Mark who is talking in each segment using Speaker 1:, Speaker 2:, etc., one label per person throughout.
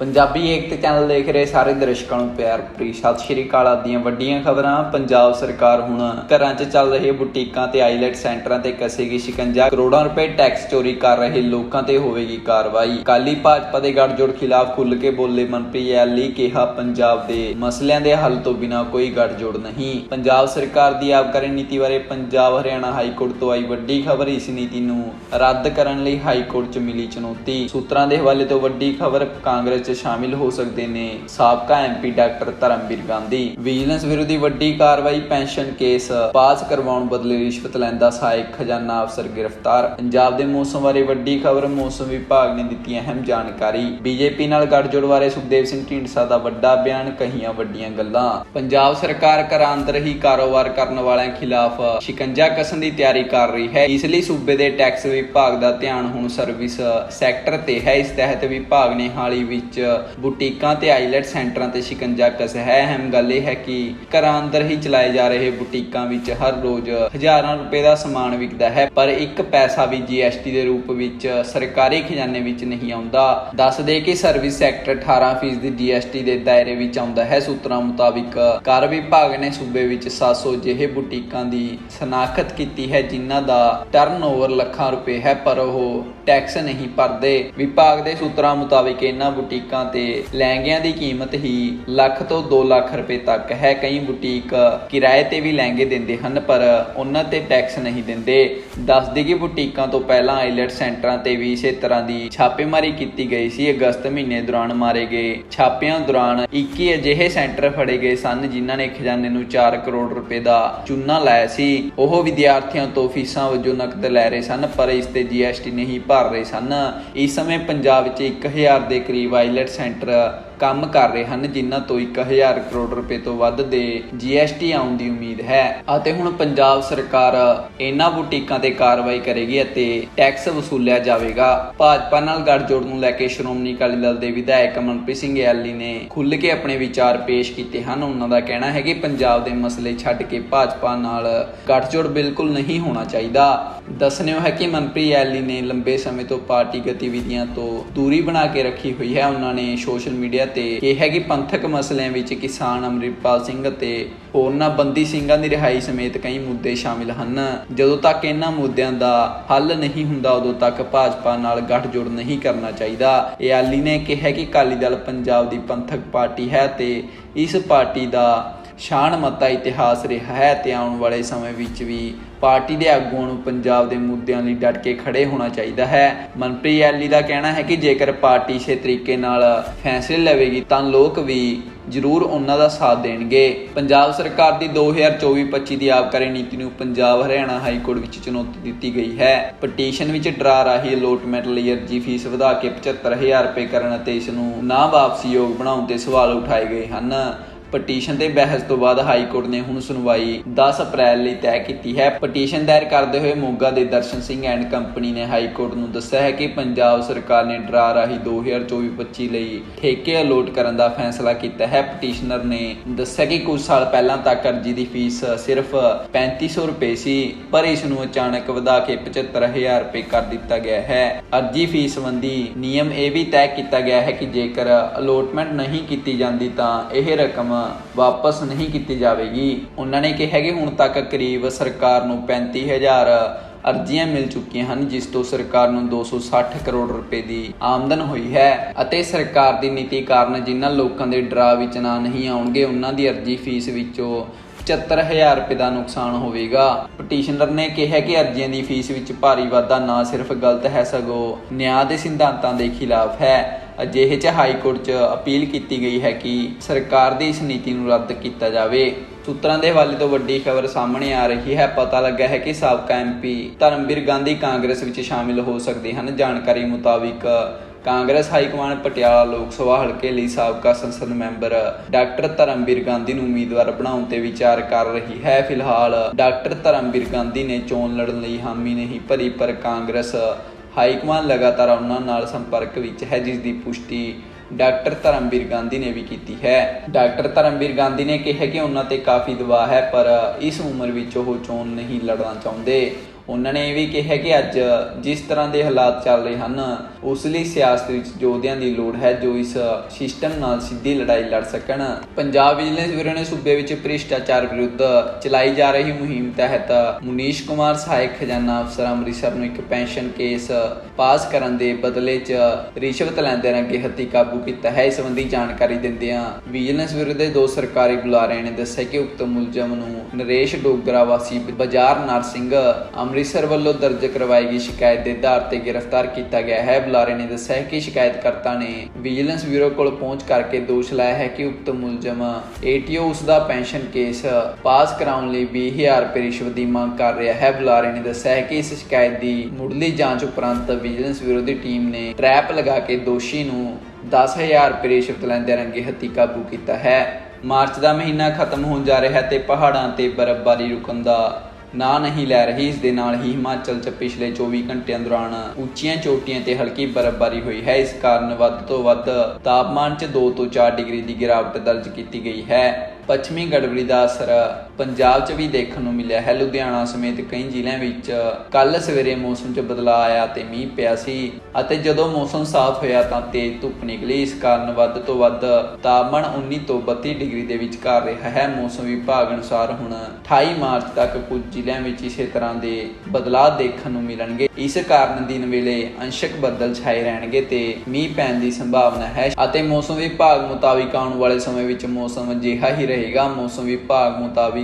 Speaker 1: ਪੰਜਾਬੀ ਏਕਤਾ channel ਦੇਖ ਰਹੇ ਸਾਰੇ ਦਰਸ਼ਕਾਂ ਨੂੰ ਪਿਆਰ ਭਰੀ। ਸਤਿ ਸ਼੍ਰੀ ਅਕਾਲ ਆਦੀਆਂ ਵੱਡੀਆਂ ਖਬਰਾਂ। ਪੰਜਾਬ ਸਰਕਾਰ ਹੁਣ ਘਰਾਂ 'ਚ ਚੱਲ ਰਹੇ ਬੁਟੀਕਾਂ ਤੇ ਆਈਲੈਟ ਸੈਂਟਰਾਂ ਤੇ ਕਸੇਗੀ ਸ਼ਿਕੰਜਾ। ਕਰੋੜਾਂ ਰੁਪਏ ਟੈਕਸ ਚੋਰੀ ਕਰ ਰਹੇ ਲੋਕਾਂ ਤੇ ਹੋਵੇਗੀ ਕਾਰਵਾਈ। ਕਾਲੀ ਭਾਜਪਾ ਦੇ ਗੱਠਜੋੜ ਖਿਲਾਫ ਖੁੱਲ੍ਹ ਕੇ ਬੋਲੇ ਮੰਤਰੀ ਐਲੀ ਕਿਹਾ, ਪੰਜਾਬ ਦੇ ਮਸਲਿਆਂ ਦੇ ਹੱਲ ਤੋਂ ਬਿਨਾਂ ਕੋਈ ਗੱਠਜੋੜ ਨਹੀਂ। ਪੰਜਾਬ ਸਰਕਾਰ ਦੀ ਆਬਕਾਰੀ ਨੀਤੀ ਬਾਰੇ ਪੰਜਾਬ ਹਰਿਆਣਾ ਹਾਈ ਕੋਰਟ ਤੋਂ ਆਈ ਵੱਡੀ ਖਬਰ। ਇਸ ਨੀਤੀ ਨੂੰ ਰੱਦ ਕਰਨ ਲਈ ਹਾਈ ਕੋਰਟ 'ਚ ਮਿਲੀ ਚੁਣੌਤੀ। ਸੂਤਰਾਂ ਦੇ ਹਵਾਲੇ ਤੋਂ ਵੱਡੀ ਖਬਰ ਕਾਂਗਰਸ 'ਚ ਸ਼ਾਮਿਲ ਹੋ ਸਕਦੇ ਨੇ, ਸਾਬਕਾ MP doctor Dharamvir Gandhi. Vigilance ਵਿਰੋਧੀ ਵੱਡੀ ਕਾਰਵਾਈ, ਪੈਨਸ਼ਨ ਕੇਸ, ਪਾਸ ਕਰਵਾਉਣ ਬਦਲੇ ਰਿਸ਼ਵਤ ਲੈਂਦਾ ਸਹਾਇਕ ਖਜ਼ਾਨਾ ਅਫਸਰ ਗ੍ਰਿਫਤਾਰ। ਪੰਜਾਬ ਦੇ ਮੌਸਮ ਬਾਰੇ ਵੱਡੀ ਖਬਰ ਮੌਸਮ ਵਿਭਾਗ ਨੇ ਦਿੱਤੀ ਅਹਿਮ ਜਾਣਕਾਰੀ। ਬੀਜੇਪੀ ਨਾਲ ਗੱਠਜੋੜ ਬਾਰੇ ਸੁਖਦੇਵ ਸਿੰਘ ਢੀਂਡਸਾ ਦਾ ਵੱਡਾ ਬਿਆਨ, ਕਹੀਆਂ ਵੱਡੀਆਂ ਗੱਲਾਂ। ਪੰਜਾਬ ਸਰਕਾਰ ਘਰਾਂ ਅੰਦਰ ਹੀ ਕਾਰੋਬਾਰ ਕਰਨ ਵਾਲਿਆਂ ਖਿਲਾਫ ਸ਼ਿਕੰਜਾ ਕਸਣ ਦੀ ਤਿਆਰੀ ਕਰ ਰਹੀ ਹੈ। ਇਸ ਲਈ ਸੂਬੇ ਦੇ ਟੈਕਸ ਵਿਭਾਗ ਦਾ ਧਿਆਨ ਹੁਣ ਸਰਵਿਸ ਸੈਕਟਰ ਤੇ ਹੈ। ਇਸ ਤਹਿਤ ਵਿਭਾਗ ਨੇ ਹਾਲੀ ਹੀ ਵਿੱਚ ਬੁਟੀਕਾਂ ਤੇ ਆਈਲੈਟ ਸੈਂਟਰਾਂ ਤੇ ਸ਼ਿਕੰਜਾ ਕਸ ਹੈ। ਅਹਿਮ ਗੱਲ ਇਹ ਹੈ ਕਿ ਘਰਾਂ ਅੰਦਰ ਹੀ ਚਲਾਏ ਜਾ ਰਹੇ ਬੁਟੀਕਾਂ ਵਿੱਚ ਹਰ ਰੋਜ਼ ਹਜ਼ਾਰਾਂ ਰੁਪਏ ਦਾ ਸਮਾਨ ਵਿਕਦਾ ਹੈ, ਪਰ ਇੱਕ ਪੈਸਾ ਵੀ ਜੀਐਸਟੀ ਦੇ ਰੂਪ ਵਿੱਚ ਸਰਕਾਰੀ ਖਜ਼ਾਨੇ ਵਿੱਚ ਨਹੀਂ ਆਉਂਦਾ। ਦੱਸ ਦੇ ਕਿ ਸਰਵਿਸ ਸੈਕਟਰ 18% ਦੀ ਜੀਐਸਟੀ ਦੇ ਦਾਇਰੇ ਵਿੱਚ ਆਉਂਦਾ ਹੈ। ਸੂਤਰਾਂ ਮੁਤਾਬਿਕ ਕਰ ਵਿਭਾਗ ਨੇ ਸੂਬੇ ਵਿੱਚ 700 ਜਿਹੇ ਬੁਟੀਕਾਂ ਦੀ ਸਨਾਖਤ ਕੀਤੀ ਹੈ, ਜਿਨ੍ਹਾਂ ਦਾ ਟਰਨਓਵਰ ਲੱਖਾਂ ਰੁਪਏ ਹੈ, ਪਰ ਉਹ ਟੈਕਸ ਨਹੀਂ ਭਰਦੇ। ਵਿਭਾਗ ਦੇ ਸੂਤਰਾਂ ਮੁਤਾਬਿਕ ਇਹਨਾਂ ਬੁਟੀਕ ਤੇ ਲਹਿੰਗਿਆਂ ਦੀ ਕੀਮਤ ਹੀ ਲੱਖ ਤੋਂ 2 ਲੱਖ ਰੁਪਏ ਤੱਕ ਹੈ। ਕਈ ਬੁਟੀਕ ਕਿਰਾਏ ਤੇ ਵੀ ਲਹਿੰਗੇ ਦਿੰਦੇ ਹਨ, ਪਰ ਉਹਨਾਂ ਤੇ ਟੈਕਸ ਨਹੀਂ ਦਿੰਦੇ। ਦੱਸਦੇ ਕਿ ਬੁਟੀਕਾਂ ਤੋਂ ਪਹਿਲਾਂ ਆਈਲੈਟ ਸੈਂਟਰਾਂ ਤੇ ਵੀ ਇਸੇ ਤਰ੍ਹਾਂ ਦੀ ਛਾਪੇਮਾਰੀ ਕੀਤੀ ਗਈ ਸੀ। ਅਗਸਤ ਮਹੀਨੇ ਦੌਰਾਨ ਮਾਰੇ ਗਏ ਛਾਪਿਆਂ ਦੌਰਾਨ 21 ਅਜਿਹੇ ਸੈਂਟਰ ਫੜੇ ਗਏ ਸਨ, ਜਿਨ੍ਹਾਂ ਨੇ ਖਜ਼ਾਨੇ ਨੂੰ 4 ਕਰੋੜ ਰੁਪਏ ਦਾ ਚੂਨਾ ਲਾਇਆ ਸੀ। ਉਹ ਵਿਦਿਆਰਥੀਆਂ ਤੋਂ ਫੀਸਾਂ ਵਜੋਂ ਨਕਦ ਲੈ ਰਹੇ ਸਨ, ਪਰ ਇਸ ਤੇ ਜੀਐਸਟੀ ਨਹੀਂ ਭਰ ਰਹੇ ਸਨ। ਇਸ ਸਮੇਂ ਪੰਜਾਬ ਵਿੱਚ 1000 ਦੇ ਕਰੀਬ ਆਈ ਆਈਲੈਟ ਸੈਂਟਰ ਕੰਮ ਕਰ ਰਹੇ ਹਨ, ਜਿਨ੍ਹਾਂ ਤੋਂ 1000 ਕਰੋੜ ਰੁਪਏ ਤੋਂ ਵੱਧ ਦੇ ਜੀਐਸਟੀ ਆਉਣ ਦੀ ਉਮੀਦ ਹੈ। ਅਤੇ ਹੁਣ ਪੰਜਾਬ ਸਰਕਾਰ ਇਹਨਾਂ ਬੁਟੀਕਾਂ ਤੇ ਕਾਰਵਾਈ ਕਰੇਗੀ ਅਤੇ ਟੈਕਸ ਵਸੂਲਿਆ ਜਾਵੇਗਾ। ਭਾਜਪਾ ਨਾਲ ਗੱਠਜੋੜ ਨੂੰ ਲੈ ਕੇ ਸ਼੍ਰੋਮਣੀ ਅਕਾਲੀ ਦਲ ਦੇ ਵਿਧਾਇਕ ਮਨਪ੍ਰੀਤ ਸਿੰਘ ਐਲੀ ਨੇ ਖੁੱਲ੍ਹ ਕੇ ਆਪਣੇ ਵਿਚਾਰ ਪੇਸ਼ ਕੀਤੇ ਹਨ। ਉਹਨਾਂ ਦਾ ਕਹਿਣਾ ਹੈ ਕਿ ਪੰਜਾਬ ਦੇ ਮਸਲੇ ਛੱਡ ਕੇ ਭਾਜਪਾ ਨਾਲ ਗੱਠਜੋੜ ਬਿਲਕੁਲ ਨਹੀਂ ਹੋਣਾ ਚਾਹੀਦਾ। ਦੱਸਣਿਓ ਹੈ ਕਿ ਮਨਪ੍ਰੀਤ ਐਲੀ ਨੇ ਲੰਬੇ ਸਮੇਂ ਤੋਂ ਪਾਰਟੀ ਗਤੀਵਿਧੀਆਂ ਤੋਂ ਦੂਰੀ ਬਣਾ ਕੇ ਰੱਖੀ ਹੋਈ ਹੈ। ਉਹਨਾਂ ਨੇ ਸੋਸ਼ਲ ਮੀਡੀਆ ਤੇ ਕਿਹਾ ਕਿ ਪੰਥਕ ਮਸਲਿਆਂ ਵਿੱਚ ਕਿਸਾਨ ਅਮਰਿਤਪਾਲ ਸਿੰਘ ਅਤੇ ਹੋਰਨਾਂ ਬੰਦੀ ਸਿੰਘਾਂ ਦੀ ਰਿਹਾਈ ਸਮੇਤ ਕਈ ਮੁੱਦੇ ਸ਼ਾਮਿਲ ਹਨ। ਜਦੋਂ ਤੱਕ ਇਹਨਾਂ ਮੁੱਦਿਆਂ ਦਾ ਹੱਲ ਨਹੀਂ ਹੁੰਦਾ, ਉਦੋਂ ਤੱਕ ਭਾਜਪਾ ਨਾਲ ਗੱਠਜੋੜ ਨਹੀਂ ਕਰਨਾ ਚਾਹੀਦਾ। ਇਹ ਆਲੀ ਨੇ ਕਿਹਾ ਕਿ ਅਕਾਲੀ ਦਲ ਪੰਜਾਬ ਦੀ ਪੰਥਕ ਪਾਰਟੀ ਹੈ ਤੇ ਇਸ ਪਾਰਟੀ ਦਾ ਸ਼ਾਨ ਮਤਾ ਇਤਿਹਾਸ ਰਿਹਾ ਹੈ ਤੇ ਆਉਣ ਵਾਲੇ ਸਮੇਂ ਵਿੱਚ ਵੀ ਪਾਰਟੀ ਦੇ ਆਗੂਆਂ ਨੂੰ ਪੰਜਾਬ ਦੇ ਮੁੱਦਿਆਂ ਲਈ ਡਟ ਕੇ ਖੜੇ ਹੋਣਾ ਚਾਹੀਦਾ ਹੈ। ਮਨਪ੍ਰੀਤ ਐਲੀ ਦਾ ਕਹਿਣਾ ਹੈ ਕਿ ਜੇਕਰ ਪਾਰਟੀ ਛੇ ਤਰੀਕੇ ਨਾਲ ਫੈਸਲੇ ਲਵੇਗੀ, ਤਾਂ ਲੋਕ ਵੀ ਜ਼ਰੂਰ ਉਹਨਾਂ ਦਾ ਸਾਥ ਦੇਣਗੇ। ਪੰਜਾਬ ਸਰਕਾਰ ਦੀ 2024-25 ਦੀ ਆਬਕਾਰੀ ਨੀਤੀ ਨੂੰ ਪੰਜਾਬ ਹਰਿਆਣਾ ਹਾਈ ਕੋਰਟ ਵਿੱਚ ਚੁਣੌਤੀ ਦਿੱਤੀ ਗਈ ਹੈ। ਪਟੀਸ਼ਨ ਵਿੱਚ ਡਰਾ ਰਾਹੀਂ ਅਲੋਟਮੈਂਟ ਲਈ ਅਰਜੀ ਫੀਸ ਵਧਾ ਕੇ 75000 ਰੁਪਏ ਕਰਨ ਅਤੇ ਇਸ ਨੂੰ ਨਾ ਵਾਪਸੀ ਯੋਗ ਬਣਾਉਣ ਤੇ ਸਵਾਲ ਉਠਾਏ ਗਏ ਹਨ। ਪਟੀਸ਼ਨ ਤੇ ਬਹਿਸ ਤੋਂ ਬਾਅਦ ਹਾਈ ਕੋਰਟ ਨੇ ਹੁਣ ਸੁਣਵਾਈ। 10 ਅਪ੍ਰੈਲ ਲਈ ਤੈਅ ਕੀਤੀ ਹੈ। ਪਟੀਸ਼ਨ ਦਾਇਰ ਕਰਦੇ ਹੋਏ ਮੋਗਾ ਦੇ ਦਰਸ਼ਨ ਸਿੰਘ ਐਂਡ ਕੰਪਨੀ ਨੇ ਹਾਈ ਕੋਰਟ ਨੂੰ ਦੱਸਿਆ ਹੈ ਕਿ ਪੰਜਾਬ ਸਰਕਾਰ ਨੇ ਡਰਾ ਰਾਹੀਂ 2024-25 ਲਈ ਠੇਕੇ ਅਲੋਟ ਕਰਨ ਦਾ ਫੈਸਲਾ ਕੀਤਾ ਹੈ। ਪਟੀਸ਼ਨਰ ਨੇ ਦੱਸਿਆ ਕਿ ਕੁਝ ਸਾਲ ਪਹਿਲਾਂ ਤੱਕ ਅਰਜੀ ਦੀ ਫੀਸ ਸਿਰਫ 3500 ਰੁਪਏ ਸੀ, ਪਰ ਇਸ ਨੂੰ ਅਚਾਨਕ ਵਧਾ ਕੇ 75000 ਰੁਪਏ ਕਰ ਦਿੱਤਾ ਗਿਆ ਹੈ। ਅਰਜੀ ਫੀਸ ਸੰਬੰਧੀ ਨਿਯਮ ਇਹ ਵੀ ਤੈਅ ਕੀਤਾ ਗਿਆ ਹੈ ਕਿ ਜੇਕਰ ਅਲੋਟਮੈਂਟ ਨਹੀਂ ਕੀਤੀ ਜਾਂਦੀ ਤਾਂ ਇਹ ਰਕਮ ਵਾਪਸ ਨਹੀਂ ਕੀਤੀ ਜਾਵੇਗੀ। ਉਹਨਾਂ ਨੇ ਕਿਹਾ ਕਿ ਹੁਣ ਤੱਕ ਕਰੀਬ ਸਰਕਾਰ ਨੂੰ 35000 ਅਰਜ਼ੀਆਂ ਮਿਲ ਚੁੱਕੀਆਂ ਹਨ, ਜਿਸ ਤੋਂ ਸਰਕਾਰ ਨੂੰ 260 ਕਰੋੜ ਰੁਪਏ ਦੀ ਆਮਦਨ ਹੋਈ ਹੈ ਅਤੇ ਸਰਕਾਰ ਦੀ ਨੀਤੀ ਕਾਰਨ ਜਿਨ੍ਹਾਂ ਲੋਕਾਂ ਦੇ ਡਰਾ ਵਿੱਚ ਨਾ ਨਹੀਂ ਆਉਣਗੇ, ਉਹਨਾਂ ਦੀ ਅਰਜ਼ੀ ਫੀਸ ਵਿੱਚੋਂ 75000 ਰੁਪਏ ਦਾ ਨੁਕਸਾਨ ਹੋਵੇਗਾ। ਪਟੀਸ਼ਨਰ ਨੇ ਕਿਹਾ ਕਿ ਅਰਜ਼ੀਆਂ ਦੀ ਫੀਸ ਵਿੱਚ ਭਾਰੀ ਵਾਧਾ ਨਾ ਸਿਰਫ ਗਲਤ ਹੈ, ਸਗੋਂ ਨਿਆਂ ਦੇ ਸਿਧਾਂਤਾਂ ਦੇ ਖਿਲਾਫ ਹੈ। ਅਜਿਹੇ ਚ ਹਾਈ ਕੋਰਟ 'ਚ ਅਪੀਲ ਕੀਤੀ ਗਈ ਹੈ ਕਿ ਸਰਕਾਰ ਦੀ ਇਸ ਨੀਤੀ ਨੂੰ ਰੱਦ ਕੀਤਾ ਜਾਵੇ। ਸੂਤਰਾਂ ਦੇ ਹਵਾਲੇ ਤੋਂ ਵੱਡੀ ਖਬਰ ਸਾਹਮਣੇ ਆ ਰਹੀ ਹੈ। ਪਤਾ ਲੱਗਾ ਹੈ ਕਿ ਸਾਬਕਾ ਐਮਪੀ ਧਰਮਵੀਰ ਗਾਂਧੀ ਕਾਂਗਰਸ ਵਿੱਚ ਸ਼ਾਮਿਲ ਹੋ ਸਕਦੇ ਹਨ। ਜਾਣਕਾਰੀ ਮੁਤਾਬਿਕ ਕਾਂਗਰਸ ਹਾਈਕਮਾਂਡ ਪਟਿਆਲਾ ਲੋਕ ਸਭਾ ਹਲਕੇ ਲਈ ਸਾਬਕਾ ਸੰਸਦ ਮੈਂਬਰ ਡਾਕਟਰ ਧਰਮਵੀਰ ਗਾਂਧੀ ਨੂੰ ਉਮੀਦਵਾਰ ਬਣਾਉਣ ਤੇ ਵਿਚਾਰ ਕਰ ਰਹੀ ਹੈ। ਫਿਲਹਾਲ ਡਾਕਟਰ ਧਰਮਵੀਰ ਗਾਂਧੀ ਨੇ ਚੋਣ ਲੜਨ ਲਈ ਹਾਮੀ ਨਹੀਂ ਭਰੀ, ਪਰ ਕਾਂਗਰਸ ਹਾਈਕਮਾਨ ਲਗਾਤਾਰ ਉਹਨਾਂ ਨਾਲ ਸੰਪਰਕ ਵਿੱਚ ਹੈ, ਜਿਸ ਦੀ ਪੁਸ਼ਟੀ ਡਾਕਟਰ ਧਰਮਵੀਰ ਗਾਂਧੀ ਨੇ ਵੀ ਕੀਤੀ ਹੈ। ਡਾਕਟਰ ਧਰਮਵੀਰ ਗਾਂਧੀ ਨੇ ਕਿਹਾ ਕਿ ਉਹਨਾਂ ਤੇ ਕਾਫੀ ਦਬਾਅ ਹੈ, ਪਰ ਇਸ ਉਮਰ ਵਿੱਚ ਉਹ ਚੋਣ ਨਹੀਂ ਲੜਨਾ ਚਾਹੁੰਦੇ। ਉਹਨਾਂ ਨੇ ਇਹ ਵੀ ਕਿਹਾ ਕਿ ਅੱਜ ਜਿਸ ਤਰ੍ਹਾਂ ਦੇ ਹਾਲਾਤ ਚੱਲ ਰਹੇ ਹਨ, ਉਸ ਲਈ ਸਿਆਸਤ ਵਿੱਚ ਯੋਧਿਆਂ ਦੀ ਲੋੜ ਹੈ ਜੋ ਇਸ ਸਿਸਟਮ ਨਾਲ ਸਿੱਧੀ ਲੜਾਈ ਲੜ ਸਕਣ। ਪੰਜਾਬ ਵਿਜੀਲੈਂਸ ਬਿਊਰੋ ਨੇ ਸੂਬੇ ਵਿੱਚ ਭ੍ਰਿਸ਼ਟਾਚਾਰ ਵਿਰੁੱਧ ਚਲਾਈ ਜਾ ਰਹੀ ਮੁਹਿੰਮ ਤਹਿਤ ਮੁਨੀਸ਼ ਕੁਮਾਰ ਸਹਾਇਕ ਖਜ਼ਾਨਾ ਅਫਸਰ ਅੰਮ੍ਰਿਤਸਰ ਨੂੰ ਇੱਕ ਪੈਨਸ਼ਨ ਕੇਸ ਪਾਸ ਕਰਨ ਦੇ ਬਦਲੇ 'ਚ ਰਿਸ਼ਵਤ ਲੈਂਦੇ ਅੱਗੇ ਹੱਥੀ ਕਾਬੂ ਕੀਤਾ ਹੈ। ਇਸ ਸੰਬੰਧੀ ਜਾਣਕਾਰੀ ਦਿੰਦਿਆਂ ਵਿਜੀਲੈਂਸ ਬਿਊਰੋ ਦੇ ਦੋ ਸਰਕਾਰੀ ਬੁਲਾਰਿਆਂ ਨੇ ਦੱਸਿਆ ਕਿ ਉਕਤ ਮੁਲਜ਼ਮ ਨੂੰ ਨਰੇਸ਼ ਡੋਗਰਾ ਵਾਸੀ ਬਾਜ਼ਾਰ ਨਰਸਿੰਘ ਅੰਮ੍ਰਿਤਸਰ ਵੱਲੋਂ ਦਰਜ ਕਰਵਾਈ ਗਈ ਸ਼ਿਕਾਇਤ ਦੇ ਆਧਾਰ ਤੇ ਗ੍ਰਿਫਤਾਰ ਕੀਤਾ ਗਿਆ ਹੈ। ਬੁਲਾਰੇ ਨੇ ਦੱਸਿਆ ਕਿ ਸ਼ਿਕਾਇਤਕਰਤਾ ਨੇ ਵਿਜੀਲੈਂਸ ਬਿਊਰੋ ਕੋਲ ਪਹੁੰਚ ਕਰਕੇ ਦੋਸ਼ ਲਾਇਆ ਹੈ ਕਿ ਉਕਤ ਮੁਲਜ਼ਮ ਏਟੀਓ ਉਸ ਦਾ ਪੈਨਸ਼ਨ ਕੇਸ ਪਾਸ ਕਰਾਉਣ ਲਈ 20000 ਰੁਪਏ ਰਿਸ਼ਵਤ ਦੀ ਮੰਗ ਕਰ ਰਿਹਾ ਹੈ। ਬੁਲਾਰੇ ਨੇ ਦੱਸਿਆ ਕਿ ਇਸ ਸ਼ਿਕਾਇਤ ਦੀ ਮੁੱਢਲੀ ਜਾਂਚ ਉਪਰੰਤ ਵਿਜੀਲੈਂਸ ਬਿਊਰੋ ਦੀ ਟੀਮ ਨੇ ਟਰੈਪ ਲਗਾ ਕੇ ਦੋਸ਼ੀ ਨੂੰ 10000 ਰੁਪਏ ਰਿਸ਼ਵਤ ਲੈਂਦੇ ਰੰਗੇ ਹੱਥੀ ਕਾਬੂ ਕੀਤਾ ਹੈ। ਮਾਰਚ ਦਾ ਮਹੀਨਾ ਖਤਮ ਹੋਣ ਜਾ ਰਿਹਾ ਹੈ ਤੇ ਪਹਾੜਾਂ ਤੇ ਬਰਫ਼ਬਾਰੀ ਰੁਕਣ ਦਾ ਨਾ ਨਹੀਂ ਲੈ ਰਹੀ। ਇਸ ਦੇ ਨਾਲ ਹੀ ਹਿਮਾਚਲ 'ਚ ਪਿਛਲੇ 24 ਘੰਟਿਆਂ ਦੌਰਾਨ ਉੱਚੀਆਂ ਚੋਟੀਆਂ ਤੇ ਹਲਕੀ ਬਰਫ਼ਬਾਰੀ ਹੋਈ ਹੈ। ਇਸ ਕਾਰਨ ਵੱਧ ਤੋਂ ਵੱਧ ਤਾਪਮਾਨ 'ਚ 2 ਤੋਂ 4 ਡਿਗਰੀ ਦੀ ਗਿਰਾਵਟ ਦਰਜ ਕੀਤੀ ਗਈ ਹੈ। ਪੱਛਮੀ ਗੜਬੜੀ ਦਾ ਅਸਰ ਪੰਜਾਬ 'ਚ ਵੀ ਦੇਖਣ ਨੂੰ ਮਿਲਿਆ ਹੈ। ਲੁਧਿਆਣਾ ਸਮੇਤ ਕਈ ਜ਼ਿਲ੍ਹਿਆਂ ਵਿੱਚ ਕੱਲ ਸਵੇਰੇ ਮੌਸਮ 'ਚ ਬਦਲਾਅ ਆਇਆ ਤੇ ਮੀਂਹ ਪਿਆ ਸੀ ਅਤੇ ਜਦੋਂ ਮੌਸਮ ਸਾਫ਼ ਹੋਇਆ ਤਾਂ ਤੇਜ਼ ਧੁੱਪ ਨਿਕਲੀ। ਇਸ ਕਾਰਨ ਵੱਧ ਤੋਂ ਵੱਧ ਤਾਪਮਾਨ 19 ਤੋਂ 32 ਡਿਗਰੀ ਦੇ ਵਿਚਕਾਰ ਰਿਹਾ ਹੈ। ਮੌਸਮ ਵਿਭਾਗ ਅਨੁਸਾਰ ਹੁਣ 28 ਮਾਰਚ ਤੱਕ ਕੁਝ ਜ਼ਿਲ੍ਹਿਆਂ ਵਿੱਚ ਇਸੇ ਤਰ੍ਹਾਂ ਦੇ ਬਦਲਾਅ ਦੇਖਣ ਨੂੰ ਮਿਲਣਗੇ। ਇਸ ਕਾਰਨ ਦਿਨ ਵੇਲੇ ਅੰਸ਼ਕ ਬੱਦਲ ਛਾਏ ਰਹਿਣਗੇ ਤੇ ਮੀਂਹ ਪੈਣ ਦੀ ਸੰਭਾਵਨਾ ਹੈ ਅਤੇ ਮੌਸਮ ਵਿਭਾਗ ਮੁਤਾਬਿਕ ਆਉਣ ਵਾਲੇ ਸਮੇਂ ਵਿੱਚ ਮੌਸਮ ਅਜਿਹਾ ਹੀ ਰਹੇਗਾ। ਮੌਸਮ ਵਿਭਾਗ ਮੁਤਾਬਿਕ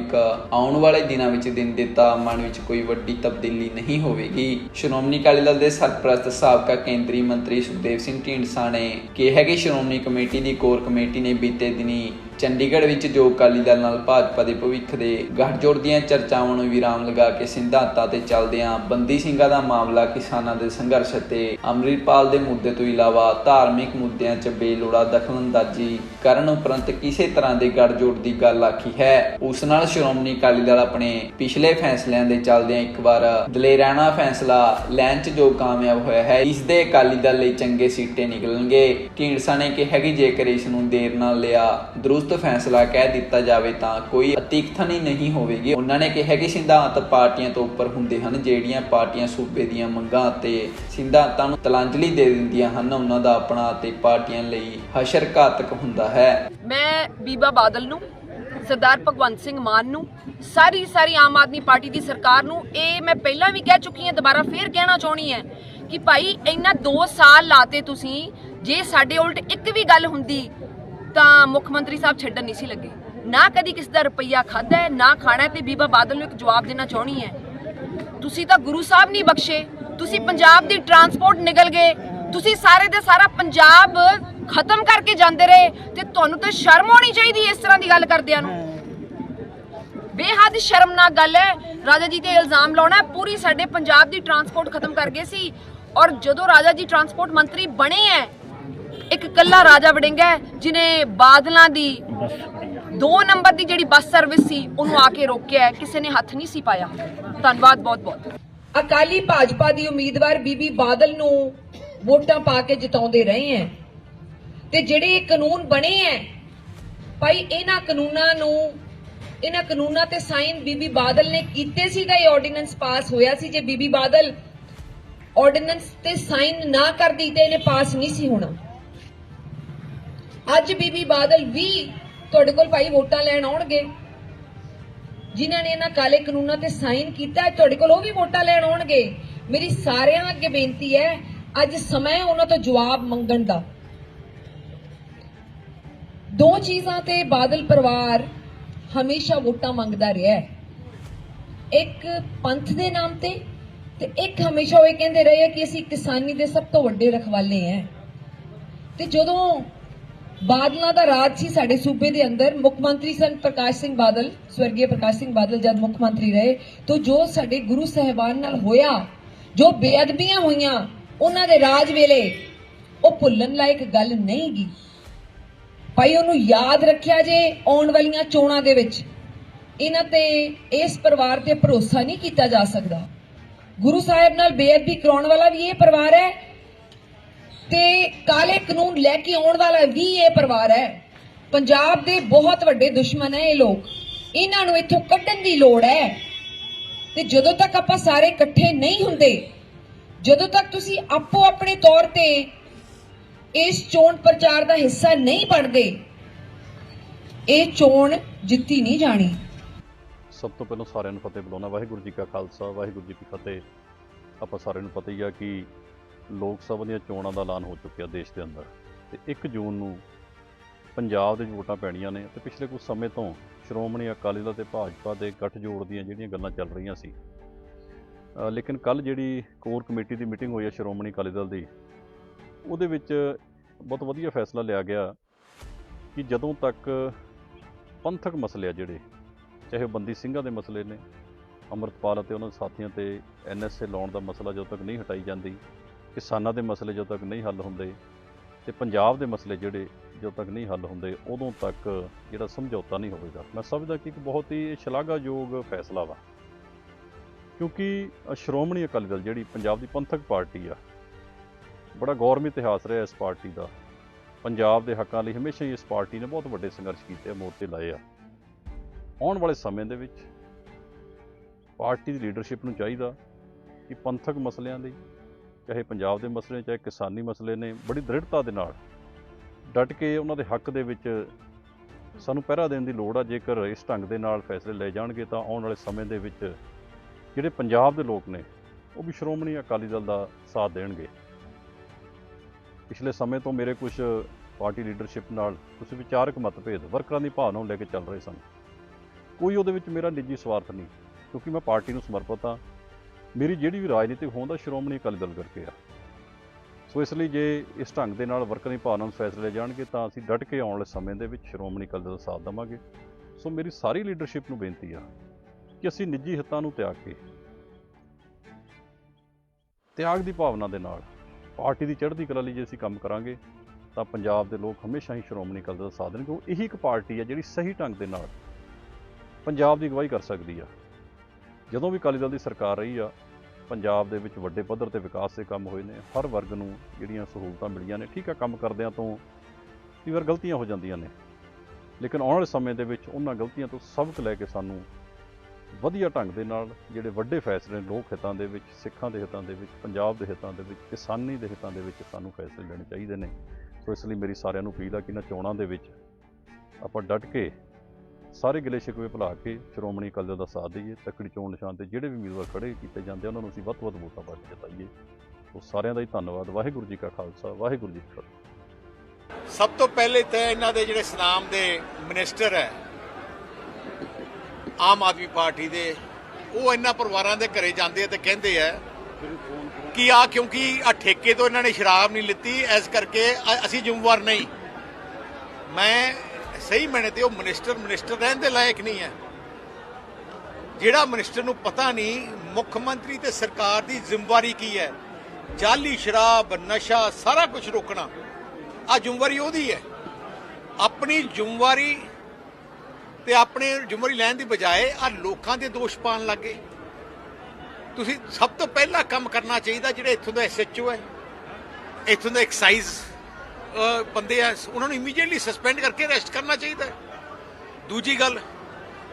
Speaker 1: ਆਉਣ ਵਾਲੇ ਦਿਨਾਂ ਵਿੱਚ ਦਿਨ ਦੇ ਮਨ ਵਿੱਚ ਕੋਈ ਵੱਡੀ ਤਬਦੀਲੀ ਨਹੀਂ ਹੋਵੇਗੀ। ਸ਼੍ਰੋਮਣੀ ਅਕਾਲੀ ਦਲ ਦੇ ਸਰਪ੍ਰਸਤ, ਸਾਬਕਾ ਕੇਂਦਰੀ ਮੰਤਰੀ ਸੁਖਦੇਵ ਸਿੰਘ ਢੀਂਡਸਾ ਨੇ ਕਿਹਾ ਕਿ ਸ਼੍ਰੋਮਣੀ ਕਮੇਟੀ ਦੀ ਕੋਰ ਕਮੇਟੀ ਨੇ ਬੀਤੇ ਦਿਨੀ ਚੰਡੀਗੜ੍ਹ ਵਿੱਚ ਜੋ ਅਕਾਲੀ ਦਲ ਨਾਲ ਭਾਜਪਾ ਦੇ ਭਵਿੱਖ ਦੇ ਗੱਠਜੋੜ ਦੀਆਂ ਚਰਚਾਵਾਂ ਨੂੰ ਵਿਰਾਮ ਲਗਾ ਕੇ ਸਿਧਾਂਤਾਂ ਤੇ ਚੱਲਦਿਆਂ ਬੰਦੀ ਸਿੰਘਾਂ ਦਾ ਮਾਮਲਾ ਕਿਸਾਨਾਂ ਦੇ ਸੰਘਰਸ਼ ਅਤੇ ਅੰਮ੍ਰਿਤਪਾਲ ਦੇ ਮੁੱਦੇ ਤੋਂ ਇਲਾਵਾ ਧਾਰਮਿਕ ਮੁੱਦਿਆਂ 'ਚ ਬੇਲੋੜਾ ਦਖਲਅੰਦਾਜ਼ੀ ਕਰਨ ਉਪਰੰਤ ਕਿਸੇ ਤਰ੍ਹਾਂ ਦੇ ਗੱਠਜੋੜ ਦੀ ਗੱਲ ਆਖੀ ਹੈ। ਉਸ ਨਾਲ ਸ਼੍ਰੋਮਣੀ ਅਕਾਲੀ ਦਲ ਆਪਣੇ ਪਿਛਲੇ ਫੈਸਲਿਆਂ ਦੇ ਚੱਲਦਿਆਂ ਇੱਕ ਵਾਰ ਦਲੇਰਾਨਾ ਫੈਸਲਾ ਲੈਣ 'ਚ ਜੋ ਕਾਮਯਾਬ ਹੋਇਆ ਹੈ, ਇਸ ਦੇ ਅਕਾਲੀ ਦਲ ਲਈ ਚੰਗੇ ਸੀਟੇ ਨਿਕਲਣਗੇ। ਢੀਂਡਸਾ ਨੇ ਕਿਹਾ ਕਿ ਜੇਕਰ ਇਸ ਨੂੰ ਦੇਰ ਨਾਲ ਲਿਆ, ਦਰੁਸਤ ਫੈਸਲਾ ਕਹਿ ਦਿੱਤਾ ਜਾਵੇ ਤਾਂ ਕੋਈ ਅਤੀਕਥਨੀ ਨਹੀਂ ਹੋਵੇਗੀ। ਉਹਨਾਂ ਨੇ ਕਿਹਾ ਕਿ ਸਿਧਾਂਤ ਪਾਰਟੀਆਂ ਤੋਂ ਉੱਪਰ ਹੁੰਦੇ ਹਨ, ਜਿਹੜੀਆਂ ਪਾਰਟੀਆਂ ਸੂਬੇ ਦੀਆਂ ਮੰਗਾਂ ਅਤੇ ਸਿਧਾਂਤਾਂ ਨੂੰ ਤਲਾਂਜਲੀ ਦੇ ਦਿੰਦੀਆਂ ਹਨ, ਉਹਨਾਂ ਦਾ ਆਪਣਾ ਅਤੇ ਪਾਰਟੀਆਂ ਲਈ ਹਸ਼ਰ ਘਾਤਕ ਹੁੰਦਾ ਹੈ।
Speaker 2: ਮੈਂ ਬੀਬਾ ਬਾਦਲ ਨੂੰ, ਸਰਦਾਰ ਭਗਵੰਤ ਸਿੰਘ ਮਾਨ ਨੂੰ, ਸਾਰੀ ਸਾਰੀ ਆਮ ਆਦਮੀ ਪਾਰਟੀ ਦੀ ਸਰਕਾਰ ਨੂੰ, ਇਹ ਮੈਂ ਪਹਿਲਾਂ ਵੀ ਕਹਿ ਚੁੱਕੀ ਹਾਂ, ਦੁਬਾਰਾ ਫੇਰ ਕਹਿਣਾ ਚਾਹਣੀ ਹੈ ਕਿ ਭਾਈ, ਇੰਨਾ 2 ਸਾਲ ਲਾਤੇ ਤੁਸੀਂ, ਜੇ ਸਾਡੇ ਉਲਟ ਇੱਕ ਵੀ ਗੱਲ ਹੁੰਦੀ ਤਾਂ ਮੁੱਖ ਮੰਤਰੀ ਸਾਹਿਬ ਛੱਡਣ ਨਹੀਂ ਸੀ ਲੱਗੇ। ਨਾ ਕਦੀ ਕਿਸ ਦਾ ਰੁਪਈਆ ਖਾਦਾ ਹੈ, ਨਾ ਖਾਣਾ ਹੈ ਤੇ ਬੀਬਾ ਬਾਦਲ ਨੂੰ ਇੱਕ ਜਵਾਬ ਦੇਣਾ ਚਾਹਣੀ ਹੈ। ਤੁਸੀਂ ਤਾਂ ਗੁਰੂ ਸਾਹਿਬ ਨਹੀਂ ਬਖਸ਼ੇ। ਤੁਸੀਂ ਪੰਜਾਬ ਦੀ ਟਰਾਂਸਪੋਰਟ ਨਿਕਲ ਗਏ। ਤੁਸੀਂ ਸਾਰੇ ਦੇ ਸਾਰਾ ਪੰਜਾਬ ਖਤਮ ਕਰਕੇ ਜਾਂਦੇ ਰਹੇ ਤੇ ਤੁਹਾਨੂੰ ਤਾਂ ਸ਼ਰਮ ਆਉਣੀ ਚਾਹੀਦੀ ਇਸ ਤਰ੍ਹਾਂ ਦੀ ਗੱਲ ਕਰਦਿਆਂ ਨੂੰ। ਬੇਹੱਦ ਸ਼ਰਮਨਾਕ ਗੱਲ ਹੈ। ਰਾਜਾ ਜੀ ਤੇ ਇਲਜ਼ਾਮ ਲਾਉਣਾ ਪੂਰੀ ਸਾਡੇ ਪੰਜਾਬ ਦੀ ਟਰਾਂਸਪੋਰਟ ਖਤਮ ਕਰ ਗਏ ਸੀ। ਔਰ ਜਦੋਂ ਰਾਜਾ ਜੀ ਟਰਾਂਸਪੋਰਟ ਮੰਤਰੀ ਬਣੇ ਹੈ ਇੱਕ ਕੱਲਾ ਰਾਜਾ ਵੜਿੰਗਾ ਹੈ, ਜਿਨੇ ਬਾਦਲਾਂ ਦੀ ਦੋ ਨੰਬਰ ਦੀ ਜਿਹੜੀ ਬੱਸ ਸਰਵਿਸ ਸੀ ਉਹਨੂੰ ਆ ਕੇ ਰੋਕਿਆ ਕਿਸੇ ਨੇ ਹੱਥ ਨਹੀਂ ਸੀ ਪਾਇਆ। ਧੰਨਵਾਦ ਬਹੁਤ ਬਹੁਤ।
Speaker 3: ਅਕਾਲੀ ਭਾਜਪਾ ਦੀ ਉਮੀਦਵਾਰ ਬੀਬੀ ਬਾਦਲ ਨੂੰ ਵੋਟਾਂ ਪਾ ਕੇ ਜਿਤਾਉਂਦੇ ਰਹੇ ਹੈ। ਤੇ ਜਿਹੜੇ ਇਹ ਕਾਨੂੰਨ ਬਣੇ ਹੈ ਭਾਈ ਇਹਨਾਂ ਕਾਨੂੰਨਾਂ ਨੂੰ ਇਹਨਾਂ ਕਾਨੂੰਨਾਂ ਤੇ ਸਾਈਨ ਬੀਬੀ ਬਾਦਲ ਨੇ ਕੀਤੇ ਸੀ ਤਾਂ ਇਹ ਆਰਡੀਨੈਂਸ ਪਾਸ ਹੋਇਆ ਸੀ। ਜੇ ਬੀਬੀ ਬਾਦਲ ਆਰਡੀਨੈਂਸ ਤੇ ਸਾਈਨ ਨਾ ਕਰਦੀ ਤੇ ਇਹਨੇ ਪਾਸ ਨਹੀਂ ਸੀ ਹੋਣਾ। ਅੱਜ ਬੀਬੀ ਬਾਦਲ ਵੀ ਤੁਹਾਡੇ ਕੋਲ ਭਾਈ ਵੋਟਾਂ ਲੈਣ ਆਉਣਗੇ। ਜਿਨ੍ਹਾਂ ਨੇ ਇਹਨਾਂ ਕਾਲੇ ਕਾਨੂੰਨਾਂ ਤੇ ਸਾਈਨ ਕੀਤਾ ਹੈ, ਤੁਹਾਡੇ ਕੋਲ ਉਹ ਵੀ ਵੋਟਾਂ ਲੈਣ ਆਉਣਗੇ। ਮੇਰੀ ਸਾਰਿਆਂ ਅੱਗੇ ਬੇਨਤੀ ਹੈ ਅੱਜ ਸਮਾਂ ਉਹਨਾਂ ਤੋਂ ਜਵਾਬ ਮੰਗਣ ਦਾ। ਦੋ ਚੀਜ਼ਾਂ ਤੇ ਬਾਦਲ ਪਰਿਵਾਰ ਹਮੇਸ਼ਾ ਵੋਟਾਂ ਮੰਗਦਾ ਰਿਹਾ ਹੈ। ਇੱਕ ਪੰਥ ਦੇ ਨਾਮ ਤੇ ਤੇ ਇੱਕ ਹਮੇਸ਼ਾ ਉਹ ਇਹ ਕਹਿੰਦੇ ਰਹੇ ਹੈ ਕਿ ਅਸੀਂ ਕਿਸਾਨੀ ਦੇ ਸਭ ਤੋਂ ਵੱਡੇ ਰਖਵਾਲੇ ਹਾਂ। ਤੇ ਜਦੋਂ ਬਾਦਲਾਂ ਦਾ ਰਾਜ ਸੀ ਸਾਡੇ ਸੂਬੇ ਦੇ ਅੰਦਰ। ਮੁੱਖ ਮੰਤਰੀ ਸਨ ਪ੍ਰਕਾਸ਼ ਸਿੰਘ ਬਾਦਲ ਸਵਰਗੀ ਪ੍ਰਕਾਸ਼ ਸਿੰਘ ਬਾਦਲ ਜਦ ਮੁੱਖ ਮੰਤਰੀ ਰਹੇ, ਤਾਂ ਜੋ ਸਾਡੇ ਗੁਰੂ ਸਾਹਿਬਾਨ ਨਾਲ ਹੋਇਆ, ਜੋ ਬੇਅਦਬੀਆਂ ਹੋਈਆਂ, ਉਹਨਾਂ ਦੇ ਰਾਜ ਵੇਲੇ ਉਹ ਭੁੱਲਣ ਲਾਇਕ ਗੱਲ ਨਹੀਂ ਗੀ। ਭਾਈ, ਉਹਨੂੰ ਯਾਦ ਰੱਖਿਆ ਜੇ ਆਉਣ ਵਾਲੀਆਂ ਚੋਣਾਂ ਦੇ ਵਿੱਚ। ਇਹਨਾਂ ਤੇ ਇਸ ਪਰਿਵਾਰ ਤੇ ਭਰੋਸਾ ਨਹੀਂ ਕੀਤਾ ਜਾ ਸਕਦਾ। ਗੁਰੂ ਸਾਹਿਬ ਨਾਲ ਬੇਅਦਬੀ ਕਰਾਉਣ ਵਾਲਾ ਵੀ ਇਹ ਪਰਿਵਾਰ ਹੈ ਤੇ ਕਾਲੇ ਕਾਨੂੰਨ ਲੈ ਕੇ ਆਉਣ ਵਾਲਾ ਵੀ ਇਹ ਪਰਿਵਾਰ ਹੈ। ਪੰਜਾਬ ਦੇ ਬਹੁਤ ਵੱਡੇ ਦੁਸ਼ਮਣ ਹੈ ਇਹ ਲੋਕ। ਇਹਨਾਂ ਨੂੰ ਇੱਥੋਂ ਕੱਢਣ ਦੀ ਲੋੜ ਹੈ। ਤੇ ਜਦੋਂ ਤੱਕ ਆਪਾਂ ਸਾਰੇ ਇਕੱਠੇ ਨਹੀਂ ਹੁੰਦੇ, ਜਦੋਂ ਤੱਕ ਤੁਸੀਂ ਆਪੋ ਆਪਣੇ ਤੌਰ ਤੇ ਇਸ ਚੋਣ ਪ੍ਰਚਾਰ ਦਾ ਹਿੱਸਾ ਨਹੀਂ ਬਣਦੇ, ਇਹ ਚੋਣ ਜਿੱਤੀ ਨਹੀਂ ਜਾਣੀ।
Speaker 4: ਸਭ ਤੋਂ ਪਹਿਲਾਂ ਸਾਰਿਆਂ ਨੂੰ ਫਤਿਹ ਬੁਲਾਉਣਾ। ਵਾਹਿਗੁਰੂ ਜੀ ਕਾ ਖਾਲਸਾ, ਵਾਹਿਗੁਰੂ ਜੀ ਕੀ ਫਤਿਹ। ਆਪਾਂ ਸਾਰਿਆਂ ਨੂੰ ਪਤਾ ਹੀ ਆ ਕਿ ਲੋਕ ਸਭਾ ਦੀਆਂ ਚੋਣਾਂ ਦਾ ਐਲਾਨ ਹੋ ਚੁੱਕਿਆ ਦੇਸ਼ ਦੇ ਅੰਦਰ ਤੇ 1 ਜੂਨ ਨੂੰ ਪੰਜਾਬ ਦੇ ਵੋਟਾਂ ਪੈਣੀਆਂ ਨੇ ਤੇ ਪਿਛਲੇ ਕੁਝ ਸਮੇਂ ਤੋਂ ਸ਼੍ਰੋਮਣੀ ਅਕਾਲੀ ਦਲ ਤੇ ਭਾਜਪਾ ਦੇ ਗੱਠਜੋੜ ਦੀਆਂ ਜਿਹੜੀਆਂ ਗੱਲਾਂ ਚੱਲ ਰਹੀਆਂ ਸੀ। ਲੇਕਿਨ ਕੱਲ ਜਿਹੜੀ ਕੋਰ ਕਮੇਟੀ ਦੀ ਮੀਟਿੰਗ ਹੋਈ ਹੈ ਸ਼੍ਰੋਮਣੀ ਅਕਾਲੀ ਦਲ ਦੀ, ਉਹਦੇ ਵਿੱਚ ਬਹੁਤ ਵਧੀਆ ਫੈਸਲਾ ਲਿਆ ਗਿਆ ਕਿ ਜਦੋਂ ਤੱਕ ਪੰਥਕ ਮਸਲੇ ਆ ਜਿਹੜੇ, ਚਾਹੇ ਉਹ ਬੰਦੀ ਸਿੰਘਾਂ ਦੇ ਮਸਲੇ ਨੇ, ਅੰਮ੍ਰਿਤਪਾਲ ਅਤੇ ਉਹਨਾਂ ਦੇ ਸਾਥੀਆਂ ਤੇ ਐਨਐਸਏ ਲਾਉਣ ਦਾ ਮਸਲਾ ਜਦੋਂ ਤੱਕ ਨਹੀਂ ਹਟਾਈ ਜਾਂਦੀ ਕਿਸਾਨਾਂ ਦੇ ਮਸਲੇ ਜਦੋਂ ਤੱਕ ਨਹੀਂ ਹੱਲ ਹੁੰਦੇ ਤੇ ਪੰਜਾਬ ਦੇ ਮਸਲੇ ਜਿਹੜੇ ਜਦੋਂ ਤੱਕ ਨਹੀਂ ਹੱਲ ਹੁੰਦੇ, ਉਦੋਂ ਤੱਕ ਜਿਹੜਾ ਸਮਝੌਤਾ ਨਹੀਂ ਹੋਵੇਗਾ। ਮੈਂ ਸਮਝਦਾ ਕਿ ਇੱਕ ਬਹੁਤ ਹੀ ਸ਼ਲਾਘਾਯੋਗ ਫੈਸਲਾ ਵਾ। ਕਿਉਂਕਿ ਸ਼੍ਰੋਮਣੀ ਅਕਾਲੀ ਦਲ ਜਿਹੜੀ ਪੰਜਾਬ ਦੀ ਪੰਥਕ ਪਾਰਟੀ ਆ, ਬੜਾ ਗੌਰਵ ਇਤਿਹਾਸ ਰਿਹਾ ਇਸ ਪਾਰਟੀ ਦਾ। ਪੰਜਾਬ ਦੇ ਹੱਕਾਂ ਲਈ ਹਮੇਸ਼ਾ ਹੀ ਇਸ ਪਾਰਟੀ ਨੇ ਬਹੁਤ ਵੱਡੇ ਸੰਘਰਸ਼ ਕੀਤੇ ਆ, ਮੋਰਚੇ ਲਾਏ ਆ। ਆਉਣ ਵਾਲੇ ਸਮੇਂ ਦੇ ਵਿੱਚ ਪਾਰਟੀ ਦੀ ਲੀਡਰਸ਼ਿਪ ਨੂੰ ਚਾਹੀਦਾ ਕਿ ਪੰਥਕ ਮਸਲਿਆਂ ਲਈ ਚਾਹੇ ਪੰਜਾਬ ਦੇ ਮਸਲੇ, ਚਾਹੇ ਕਿਸਾਨੀ ਮਸਲੇ ਨੇ, ਬੜੀ ਦ੍ਰਿੜਤਾ ਦੇ ਨਾਲ ਡਟ ਕੇ ਉਹਨਾਂ ਦੇ ਹੱਕ ਦੇ ਵਿੱਚ ਸਾਨੂੰ ਪਹਿਰਾ ਦੇਣ ਦੀ ਲੋੜ ਆ। ਜੇਕਰ ਇਸ ਢੰਗ ਦੇ ਨਾਲ ਫੈਸਲੇ ਲਏ ਜਾਣਗੇ, ਤਾਂ ਆਉਣ ਵਾਲੇ ਸਮੇਂ ਦੇ ਵਿੱਚ ਜਿਹੜੇ ਪੰਜਾਬ ਦੇ ਲੋਕ ਨੇ, ਉਹ ਵੀ ਸ਼੍ਰੋਮਣੀ ਅਕਾਲੀ ਦਲ ਦਾ ਸਾਥ ਦੇਣਗੇ। ਪਿਛਲੇ ਸਮੇਂ ਤੋਂ ਮੇਰੇ ਕੁਝ ਪਾਰਟੀ ਲੀਡਰਸ਼ਿਪ ਨਾਲ ਕੁਝ ਵਿਚਾਰਕ ਮਤਭੇਦ, ਵਰਕਰਾਂ ਦੀ ਭਾਵਨਾ ਨੂੰ ਲੈ ਕੇ ਚੱਲ ਰਹੇ ਸਨ। ਕੋਈ ਉਹਦੇ ਵਿੱਚ ਮੇਰਾ ਨਿੱਜੀ ਸਵਾਰਥ ਨਹੀਂ, ਕਿਉਂਕਿ ਮੈਂ ਪਾਰਟੀ ਨੂੰ ਸਮਰਪਿਤ ਹਾਂ। ਮੇਰੀ ਜਿਹੜੀ ਵੀ ਰਾਜਨੀਤਿਕ ਹੋਂਦ ਆ, ਸ਼੍ਰੋਮਣੀ ਅਕਾਲੀ ਦਲ ਕਰਕੇ ਆ। ਸੋ ਇਸ ਲਈ ਜੇ ਇਸ ਢੰਗ ਦੇ ਨਾਲ ਵਰਕਰ ਦੀ ਭਾਵਨਾ ਨੂੰ ਫੈਸਲੇ ਜਾਣਗੇ, ਤਾਂ ਅਸੀਂ ਡਟ ਕੇ ਆਉਣ ਵਾਲੇ ਸਮੇਂ ਦੇ ਵਿੱਚ ਸ਼੍ਰੋਮਣੀ ਅਕਾਲੀ ਦਲ ਦਾ ਸਾਥ ਦੇਵਾਂਗੇ। ਸੋ ਮੇਰੀ ਸਾਰੀ ਲੀਡਰਸ਼ਿਪ ਨੂੰ ਬੇਨਤੀ ਆ ਕਿ ਅਸੀਂ ਨਿੱਜੀ ਹਿੱਤਾਂ ਨੂੰ ਤਿਆਗ ਕੇ, ਤਿਆਗ ਦੀ ਭਾਵਨਾ ਦੇ ਨਾਲ, ਪਾਰਟੀ ਦੀ ਚੜ੍ਹਦੀ ਕਲਾ ਲਈ ਜੇ ਅਸੀਂ ਕੰਮ ਕਰਾਂਗੇ, ਤਾਂ ਪੰਜਾਬ ਦੇ ਲੋਕ ਹਮੇਸ਼ਾ ਹੀ ਸ਼੍ਰੋਮਣੀ ਅਕਾਲੀ ਦਲ ਦਾ ਸਾਥ ਦੇਣਗੇ। ਉਹ ਇਹੀ ਇੱਕ ਪਾਰਟੀ ਆ ਜਿਹੜੀ ਸਹੀ ਢੰਗ ਦੇ ਨਾਲ ਪੰਜਾਬ ਦੀ ਅਗਵਾਈ ਕਰ ਸਕਦੀ ਆ। ਜਦੋਂ ਵੀ ਅਕਾਲੀ ਦਲ ਦੀ ਸਰਕਾਰ ਰਹੀ ਆ, ਪੰਜਾਬ ਦੇ ਵਿੱਚ ਵੱਡੇ ਪੱਧਰ ਤੇ ਵਿਕਾਸ ਦੇ ਕੰਮ ਹੋਏ ਨੇ, ਹਰ ਵਰਗ ਨੂੰ ਜਿਹੜੀਆਂ ਸਹੂਲਤਾਂ ਮਿਲੀਆਂ ਨੇ, ਠੀਕ ਆ, ਕੰਮ ਕਰਦਿਆਂ ਤੋਂ ਕਈ ਵਾਰ ਗਲਤੀਆਂ ਹੋ ਜਾਂਦੀਆਂ ਨੇ। ਲੇਕਿਨ ਆਉਣ ਵਾਲੇ ਸਮੇਂ ਦੇ ਵਿੱਚ ਉਹਨਾਂ ਗਲਤੀਆਂ ਤੋਂ ਸਬਕ ਲੈ ਕੇ ਸਾਨੂੰ ਵਧੀਆ ਢੰਗ ਦੇ ਨਾਲ ਜਿਹੜੇ ਵੱਡੇ ਫੈਸਲੇ ਲੋਕ ਹਿੱਤਾਂ ਦੇ ਵਿੱਚ, ਸਿੱਖਾਂ ਦੇ ਹਿੱਤਾਂ ਦੇ ਵਿੱਚ, ਪੰਜਾਬ ਦੇ ਹਿੱਤਾਂ ਦੇ ਵਿੱਚ, ਕਿਸਾਨੀ ਦੇ ਹਿੱਤਾਂ ਦੇ ਵਿੱਚ ਸਾਨੂੰ ਫੈਸਲੇ ਲੈਣੇ ਚਾਹੀਦੇ ਨੇ। ਸੋ ਇਸ ਲਈ ਮੇਰੀ ਸਾਰਿਆਂ ਨੂੰ ਅਪੀਲ ਆ ਕਿ ਇਹਨਾਂ ਚੋਣਾਂ ਦੇ ਵਿੱਚ ਆਪਾਂ ਡਟ ਕੇ ਸਾਰੇ ਗਿਲੇ ਸ਼ਿਕਵੇ ਭੁਲਾ ਕੇ ਸ਼੍ਰੋਮਣੀ ਅਕਾਲੀ ਦਲ ਦਾ ਸਾਥ ਦਈਏ ਤੱਕੜੀ ਚੋਣ ਨਿਸ਼ਾਨ ਤੇ ਜਿਹੜੇ ਵੀ ਉਮੀਦਵਾਰ ਖੜੇ ਕੀਤੇ ਜਾਂਦੇ ਆ, ਉਹਨਾਂ ਨੂੰ ਅਸੀਂ ਵੱਧ ਤੋਂ ਵੱਧ ਵੋਟਾਂ ਪਾ ਕੇ ਜਿਤਾਈਏ। ਸੋ ਸਾਰਿਆਂ ਦਾ ਹੀ ਧੰਨਵਾਦ। ਵਾਹਿਗੁਰੂ ਜੀ ਕਾ ਖਾਲਸਾ ਵਾਹਿਗੁਰੂ ਜੀ ਕੀ ਫਤਿਹ।
Speaker 5: ਸਭ ਤੋਂ ਪਹਿਲੇ ਤਾਂ ਇਹਨਾਂ ਦੇ ਜਿਹੜੇ ਸਨਾਮ ਦੇ ਮਿਨਿਸਟਰ ਹੈ ਆਮ ਆਦਮੀ ਪਾਰਟੀ ਦੇ ਉਹ ਇਹਨਾਂ ਪਰਿਵਾਰਾਂ ਦੇ ਘਰੇ ਜਾਂਦੇ ਆ ਤੇ ਕਹਿੰਦੇ ਆ ਕਿ ਆ ਕਿਉਂਕਿ ਆ ਠੇਕੇ ਤੋਂ ਇਹਨਾਂ ਨੇ ਸ਼ਰਾਬ ਨਹੀਂ ਲਿੱਤੀ ਇਸ ਕਰਕੇ ਅਸੀਂ ਜ਼ਿੰਮੇਵਾਰ ਨਹੀਂ। ਮੈਂ ਸਹੀ ਮੈਨੇ ਤੇ ਉਹ ਮਿਨਿਸਟਰ ਮਿਨਿਸਟਰ ਰਹਿਣ ਦੇ ਲਾਇਕ ਨਹੀਂ ਹੈ। ਜਿਹੜਾ ਮਿਨਿਸਟਰ ਨੂੰ ਪਤਾ ਨਹੀਂ, ਮੁੱਖ ਮੰਤਰੀ ਤੇ ਸਰਕਾਰ ਦੀ ਜ਼ਿੰਮੇਵਾਰੀ ਕੀ ਹੈ? ਜਾਲੀ ਸ਼ਰਾਬ, ਨਸ਼ਾ, ਸਾਰਾ ਕੁਝ ਰੋਕਣਾ। ਆ ਜ਼ਿੰਮੇਵਾਰੀ ਉਹਦੀ ਹੈ। ਆਪਣੀ ਜ਼ਿੰਮੇਵਾਰੀ ਤੇ ਆਪਣੇ ਜ਼ਿੰਮੇਵਾਰੀ ਲੈਣ ਦੀ ਬਜਾਏ ਆ ਲੋਕਾਂ ਦੇ ਦੋਸ਼ ਪਾਣ ਲੱਗੇ। ਤੁਸੀਂ ਸਭ ਤੋਂ ਪਹਿਲਾ ਕੰਮ ਕਰਨਾ ਚਾਹੀਦਾ ਜਿਹੜੇ ਇੱਥੋਂ ਦਾ ਐਸਐਚਓ ਹੈ। ਇੱਥੋਂ ਦਾ ਐਕਸਾਈਜ਼ ਬੰਦੇ ਆ ਉਹਨਾਂ ਨੂੰ ਇਮੀਡੀਏਟਲੀ ਸਸਪੈਂਡ ਕਰਕੇ ਅਰੈਸਟ ਕਰਨਾ ਚਾਹੀਦਾ ਹੈ। ਦੂਜੀ ਗੱਲ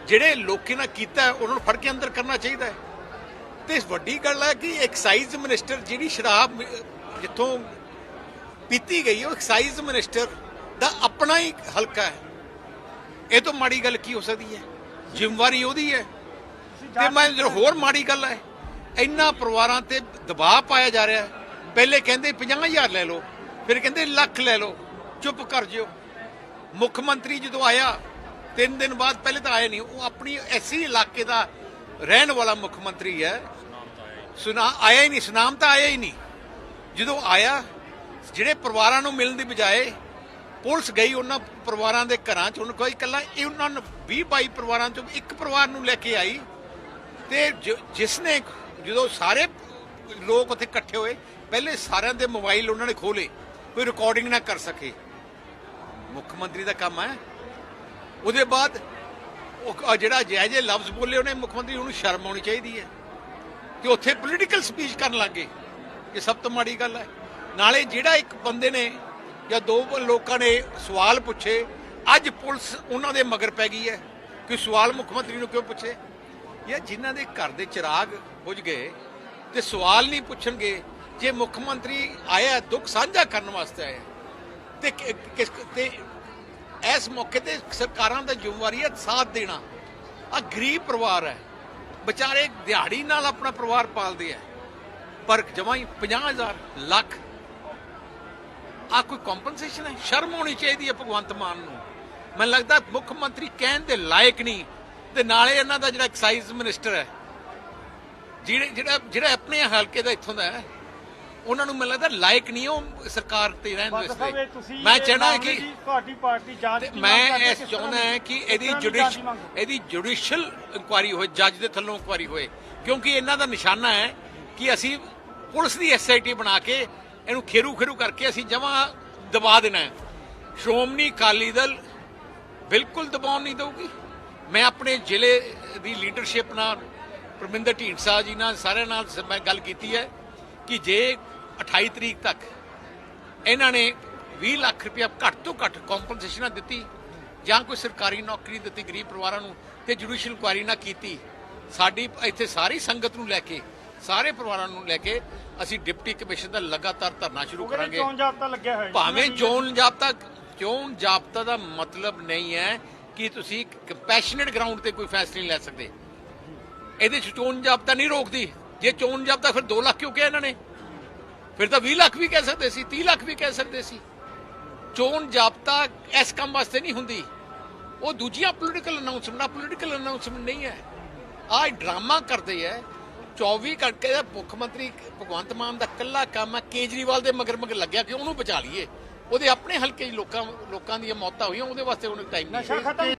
Speaker 5: ਜਿਹੜੇ ਲੋਕੀ ਨਾਲ ਕੀਤਾ ਉਹਨਾਂ ਨੂੰ ਫੜ ਕੇ ਅੰਦਰ ਕਰਨਾ ਚਾਹੀਦਾ ਹੈ। ਤੇ ਵੱਡੀ ਗੱਲ ਹੈ ਕਿ ਐਕਸਾਈਜ਼ ਮਿਨਿਸਟਰ ਜਿਹੜੀ ਸ਼ਰਾਬ ਜਿੱਥੋਂ ਪੀਤੀ ਗਈ ਉਹ ਐਕਸਾਈਜ਼ ਮਿਨਿਸਟਰ ਦਾ ਆਪਣਾ ਹੀ ਹਲਕਾ ਹੈ। ਇਹ ਤੋਂ ਮਾੜੀ ਗੱਲ ਕੀ ਹੋ ਸਕਦੀ ਹੈ? ਜ਼ਿੰਮੇਵਾਰੀ ਉਹਦੀ ਹੈ। ਤੇ ਮੈਂ ਹੋਰ ਮਾੜੀ ਗੱਲ ਹੈ ਇੰਨਾ ਪਰਿਵਾਰਾਂ ਤੇ ਦਬਾਅ ਪਾਇਆ ਜਾ ਰਿਹਾ ਹੈ। ਪਹਿਲੇ ਕਹਿੰਦੇ 50000 ਲੈ ਲਓ ਫਿਰ ਕਹਿੰਦੇ ਲੱਖ ਲੈ ਲਓ, ਚੁੱਪ ਕਰ ਜਿਓ। ਮੁੱਖ ਮੰਤਰੀ ਜਦੋਂ ਆਇਆ, ਤਿੰਨ ਦਿਨ ਬਾਅਦ ਪਹਿਲੇ ਤਾਂ ਆਇਆ ਨਹੀਂ, ਉਹ ਆਪਣੀ ਐਸੀ ਇਲਾਕੇ ਦਾ ਰਹਿਣ ਵਾਲਾ ਮੁੱਖ ਮੰਤਰੀ ਹੈ। ਸੁਨਾ ਆਇਆ ਹੀ ਨਹੀਂ, ਸੁਨਾਮ ਤਾਂ ਆਇਆ ਹੀ ਨਹੀਂ। ਜਦੋਂ ਆਇਆ, ਜਿਹੜੇ ਪਰਿਵਾਰਾਂ ਨੂੰ ਮਿਲਣ ਦੀ ਬਜਾਏ ਪੁਲਿਸ ਗਈ ਉਹਨਾਂ ਪਰਿਵਾਰਾਂ ਦੇ ਘਰਾਂ 'ਚ, ਉਹਨਾਂ ਕੋਈ ਇਕੱਲਾ, ਇਹ ਉਹਨਾਂ ਨੂੰ 20 22 ਪਰਿਵਾਰਾਂ 'ਚੋਂ ਇੱਕ ਪਰਿਵਾਰ ਨੂੰ ਲੈ ਕੇ ਆਈ। ਤੇ ਜਿਸ ਨੇ ਜਦੋਂ ਸਾਰੇ ਲੋਕ ਉੱਥੇ ਇਕੱਠੇ ਹੋਏ, ਪਹਿਲੇ ਸਾਰਿਆਂ ਦੇ ਮੋਬਾਈਲ ਉਹਨਾਂ ਨੇ ਖੋਲੇ ਕੋਈ ਰਿਕਾਰਡਿੰਗ ਨਾ ਕਰ ਸਕੇ। ਮੁੱਖ ਮੰਤਰੀ ਦਾ ਕੰਮ ਹੈ। ਉਹਦੇ ਬਾਅਦ ਉਹ ਜਿਹੜਾ ਜਿਹੇ ਜਿਹੇ ਲਫ਼ਜ਼ ਬੋਲੇ ਉਹਨੇ, ਮੁੱਖ ਮੰਤਰੀ ਉਹਨੂੰ ਸ਼ਰਮ ਆਉਣੀ ਚਾਹੀਦੀ ਹੈ। ਕਿ ਉੱਥੇ ਪੋਲੀਟੀਕਲ ਸਪੀਚ ਕਰਨ ਲੱਗੇ। ਇਹ ਸਭ ਤੋਂ ਮਾੜੀ ਗੱਲ ਹੈ। ਨਾਲੇ ਜਿਹੜਾ ਇੱਕ ਬੰਦੇ ਨੇ ਜਾਂ ਦੋ ਲੋਕਾਂ ਨੇ ਸਵਾਲ ਪੁੱਛੇ, ਅੱਜ ਪੁਲਿਸ ਉਹਨਾਂ ਦੇ ਮਗਰ ਪੈ ਗਈ ਹੈ। ਕਿ ਸਵਾਲ ਮੁੱਖ ਮੰਤਰੀ ਨੂੰ ਕਿਉਂ ਪੁੱਛੇ? ਜਾਂ ਜਿਨ੍ਹਾਂ ਦੇ ਘਰ ਦੇ ਚਿਰਾਗ ਬੁਝ ਗਏ ਤੇ ਸਵਾਲ ਨਹੀਂ ਪੁੱਛਣਗੇ ਜੇ ਮੁੱਖ ਮੰਤਰੀ ਆਇਆ ਦੁੱਖ ਸਾਂਝਾ ਕਰਨ ਵਾਸਤੇ ਆਇਆ ਤੇ ਕਿਸ ਤੇ ਇਸ ਮੌਕੇ ਤੇ ਸਰਕਾਰਾਂ ਦਾ ਜ਼ਿੰਮੇਵਾਰੀ ਹੈ ਸਾਥ ਦੇਣਾ। ਆ ਗਰੀਬ ਪਰਿਵਾਰ ਹੈ। ਵਿਚਾਰੇ ਦਿਹਾੜੀ ਨਾਲ ਆਪਣਾ ਪਰਿਵਾਰ ਪਾਲਦੇ ਆ ਪਰ ਜਮਾਂ ਹੀ 50000 ਲੱਖ। ਆ ਕੋਈ ਕੰਪਨਸੇਸ਼ਨ ਹੈ? ਸ਼ਰਮ ਹੋਣੀ ਚਾਹੀਦੀ ਹੈ ਭਗਵੰਤ ਮਾਨ ਨੂੰ। ਮੈਨੂੰ ਲੱਗਦਾ ਮੁੱਖ ਮੰਤਰੀ ਕਹਿਣ ਦੇ ਲਾਇਕ ਨਹੀਂ। ਤੇ ਨਾਲੇ ਇਹਨਾਂ ਦਾ ਜਿਹੜਾ ਐਕਸਾਈਜ਼ ਮਿਨਿਸਟਰ ਹੈ ਜਿਹੜੇ ਜਿਹੜਾ ਜਿਹੜਾ ਆਪਣੇ ਹਲਕੇ ਦਾ ਇੱਥੋਂ ਦਾ ਹੈ ਉਹਨਾਂ ਨੂੰ ਮੈਨੂੰ ਲੱਗਦਾ ਲਾਇਕ ਨਹੀਂ ਉਹ ਸਰਕਾਰ ਤੇ ਰਹਿਣ ਵਾਸਤੇ। ਮੈਂ ਚਾਹਣਾ ਕਿ
Speaker 6: ਤੁਹਾਡੀ ਪਾਰਟੀ ਜਾਂਚ
Speaker 5: ਮੈਂ ਇਸ ਚਾਹੁੰਦਾ ਹਾਂ ਕਿ ਇਹਦੀ ਜੁਡੀਸ਼? ਇਹਦੀ ਜੁਡੀਸ਼ੀਅਲ ਇਨਕੁਆਰੀ ਹੋਏ ਜੱਜ ਦੇ ਥੱਲੋਂ ਇਨਕੁਆਰੀ ਹੋਏ। ਕਿਉਂਕਿ ਇਹਨਾਂ ਦਾ ਨਿਸ਼ਾਨਾ ਹੈ ਕਿ ਅਸੀਂ ਪੁਲਿਸ ਦੀ ਐਸਆਈਟੀ ਬਣਾ ਕੇ ਇਹਨੂੰ ਖੇਰੂ ਖੇਰੂ ਕਰਕੇ ਅਸੀਂ ਜਮਾਂ ਦਬਾ ਦੇਣਾ ਹੈ। ਸ਼੍ਰੋਮਣੀ ਅਕਾਲੀ ਦਲ ਬਿਲਕੁਲ ਦਬਾਉਣ ਨਹੀਂ ਦਊਗੀ। ਮੈਂ ਆਪਣੇ ਜ਼ਿਲ੍ਹੇ ਦੀ ਲੀਡਰਸ਼ਿਪ ਨਾਲ ਪਰਮਿੰਦਰ ਢੀਂਡਸਾ ਜੀ ਨਾਲ ਸਾਰਿਆਂ ਨਾਲ ਮੈਂ ਗੱਲ ਕੀਤੀ ਹੈ। ਕਿ ਜੇ 28 ਤਰੀਕ ਤੱਕ ਇਹਨਾਂ ਨੇ 20 ਲੱਖ ਰੁਪਇਆ ਘੱਟ ਤੋਂ ਘੱਟ ਕੰਪਨਸੇਸ਼ਨ ਦਿੱਤੀ ਜਾਂ ਕੋਈ ਸਰਕਾਰੀ ਨੌਕਰੀ ਦਿੱਤੀ ਗਰੀਬ ਪਰਿਵਾਰਾਂ ਨੂੰ ਤੇ ਜੁਡੀਸ਼ੀਅਲ ਇਨਕੁਆਇਰੀ ਨਾ ਕੀਤੀ ਸਾਡੀ ਇੱਥੇ ਸਾਰੀ ਸੰਗਤ ਨੂੰ ਲੈ ਕੇ ਸਾਰੇ ਪਰਿਵਾਰਾਂ ਨੂੰ ਲੈ ਕੇ ਅਸੀਂ ਡਿਪਟੀ ਕਮਿਸ਼ਨ ਦਾ ਲਗਾਤਾਰ ਧਰਨਾ ਸ਼ੁਰੂ ਕਰਾਂਗੇ।
Speaker 6: ਚੋਣ ਜਾਬਤਾ ਲੱਗਿਆ ਹੋਇਆ।
Speaker 5: ਭਾਵੇਂ ਚੋਣ ਜਾਬਤਾ ਚੋਣ ਜਾਬਤਾ ਦਾ ਮਤਲਬ ਨਹੀਂ ਹੈ ਕਿ ਤੁਸੀਂ ਕੰਪੈਸ਼ਨੇਟ ਗਰਾਊਂਡ ਤੇ ਕੋਈ ਫੈਸਲੇ ਨਹੀਂ ਲੈ ਸਕਦੇ। ਇਹਦੇ ਚ ਚੋਣ ਜਾਬਤਾ ਨਹੀਂ ਰੋਕਦੀ। ਜੇ ਚੋਣ ਜਾਬਤਾ ਫਿਰ 2 ਲੱਖ ਕਿਉਂ ਕਿਹਾ ਇਹਨਾਂ ਨੇ? ਫਿਰ ਤਾਂ 20 ਲੱਖ ਵੀ ਕਹਿ ਸਕਦੇ ਸੀ 30 ਲੱਖ ਵੀ ਕਹਿ ਸਕਦੇ ਸੀ। ਚੋਣ ਜਾਬਤਾ ਇਸ ਕੰਮ ਵਾਸਤੇ ਨਹੀਂ ਹੁੰਦੀ। ਉਹ ਦੂਜੀਆਂ ਪੋਲੀਟੀਕਲ ਅਨਾਉਂਸਮੈਂਟਾਂ ਪੋਲੀਟੀਕਲ ਅਨਾਉਂਸਮੈਂਟ ਨਹੀਂ ਹੈ। ਆਹ ਡਰਾਮਾ ਕਰਦੇ ਹੈ। 24 ਘੰਟੇ ਦਾ ਮੁੱਖ ਮੰਤਰੀ ਭਗਵੰਤ ਮਾਨ ਦਾ ਕੱਲਾ ਕੰਮ ਹੈ ਕੇਜਰੀਵਾਲ ਦੇ ਮਗਰ ਮਗਰ ਲੱਗਿਆ ਕਿ ਉਹਨੂੰ ਬਚਾ ਲਈਏ। ਉਹਦੇ ਆਪਣੇ ਹਲਕੇ ਲੋਕਾਂ ਲੋਕਾਂ ਦੀਆਂ ਮੌਤਾਂ ਹੋਈਆਂ ਉਹਦੇ ਵਾਸਤੇ ਉਹਨੂੰ ਟਾਈਮ ਨਹੀਂ